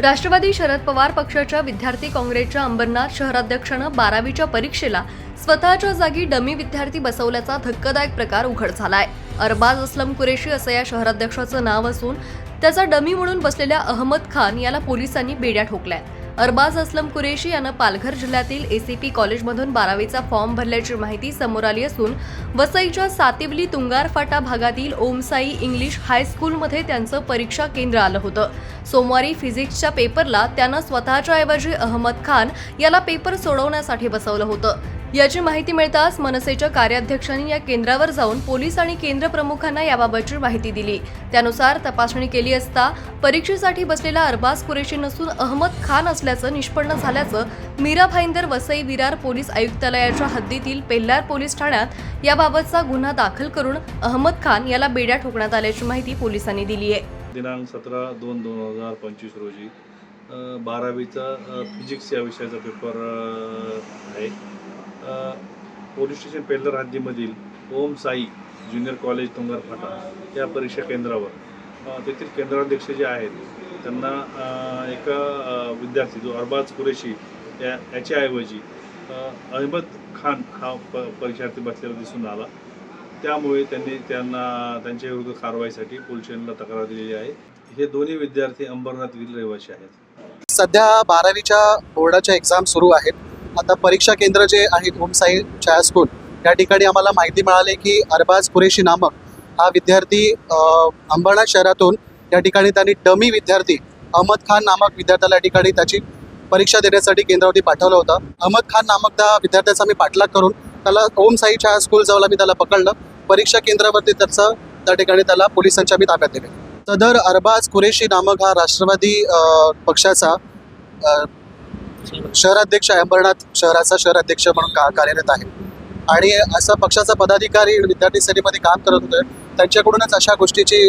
राष्ट्रवादी शरद पवार पक्षाच्या विद्यार्थी काँग्रेसच्या अंबरनाथ शहराध्यक्षानं बारावीच्या परीक्षेला स्वतःच्या जागी डमी विद्यार्थी बसवल्याचा धक्कादायक प्रकार उघड झालाय. अरबाज असलम कुरेशी असं या शहराध्यक्षाचं नाव असून त्याचा डमी म्हणून बसलेल्या अहमद खान याला पोलिसांनी बेड्या ठोकल्या. अरबाज असलम कुरेशी यानं पालघर जिल्ह्यातील एसीपी कॉलेजमधून बारावीचा फॉर्म भरल्याची माहिती समोर आली असून वसईच्या सातिवली तुंगार फाटा भागातील ओमसाई इंग्लिश हायस्कूलमध्ये त्यांचं परीक्षा केंद्र आलं होतं. सोमवारी फिजिक्सच्या पेपरला त्यानं स्वतःच्या ऐवजी अहमद खान याला पेपर सोडवण्यासाठी बसवलं होतं. याची माहिती मिळताच मनसेच्या कार्याध्यक्षांनी या केंद्रावर जाऊन पोलीस आणि केंद्र प्रमुखांना याबाबतची माहिती दिली. त्यानुसार तपासणी केली असता परीक्षेसाठी बसलेला अरबाज कुरेशी नसून अहमद खान असल्याचं निष्पन्न झाल्याचं मीरा भाईंदर वसई विरार पोलीस आयुक्तालयाच्या हद्दीतील पेल्लार पोलीस ठाण्यात याबाबतचा गुन्हा दाखल करून अहमद खान याला बेड्या ठोकण्यात आल्याची माहिती पोलिसांनी दिली आहे. दिनांक सतरा दोन दोन हजार पंचवीस रोजी बारावीचा फिजिक्स या विषयाचा पेपर आहे. पोलीस स्टेशन पेल्लर हद्दीमधील ओम साई ज्युनियर कॉलेज तुंगार फाटा या परीक्षा केंद्रावर. तेथील केंद्राध्यक्ष जे आहेत त्यांना एका विद्यार्थी जो अरबाज कुरेशी या याच्याऐवजी अहमद खान हा प परीक्षार्थी बसलेला दिसून आला. त्यामुळे त्यांनी त्यांना त्यांच्या विरुद्ध कारवाईसाठी पोलीस स्टेशनला तक्रार दिलेली आहे. हे दोन्ही विद्यार्थी अंबरनाथ रहिवासी आहेत. सध्या बारावीच्या बोर्डाच्या एक्झाम सुरू आहेत. आता परीक्षा केंद्र जे आहे ओमसाई छाया स्कूल या ठिकाणी आम्हाला माहिती मिळाली की अरबाज कुरेशी नामक हा विद्यार्थी अंबरनाथ शहरातून या ठिकाणी त्यांनी डमी विद्यार्थी अहमद खान नामक विद्यार्थ्याला या ठिकाणी त्याची परीक्षा देण्यासाठी केंद्रावरती पाठवलं होतं. अहमद खान नामक त्या विद्यार्थ्याचा मी पाठलाग करून त्याला ओम साई छाया स्कूल जवळ मी त्याला पकडलं. परीक्षा केंद्रावरती त्याचं त्या ठिकाणी त्याला पोलिसांच्या मी ताब्यात दिले सदर अरबाज कुरेशी नामक हा राष्ट्रवादी पक्षाचा शहराध्यक्ष अंबरनाथ शहराचा शहराध्यक्ष म्हणून का कार्यरत आहे? आणि असा पक्षाचा पदाधिकारी विद्यार्थी सेनेमध्ये काम करत होते त्यांच्याकडूनच अशा गोष्टीची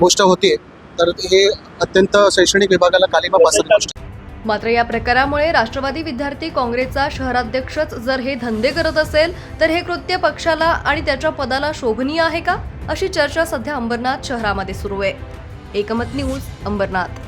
गोष्ट होती तर हे अत्यंत शैक्षणिक विभागाला कालिमा गोष्ट. आहे. मात्र या प्रकारामुळे राष्ट्रवादी विद्यार्थी काँग्रेसचा शहराध्यक्षच जर हे धंदे करत असेल तर हे कृत्य पक्षाला आणि त्याच्या पदाला शोभनीय आहे का? अशी चर्चा सध्या अंबरनाथ शहरामध्ये सुरू आहे. एकमत न्यूज अंबरनाथ.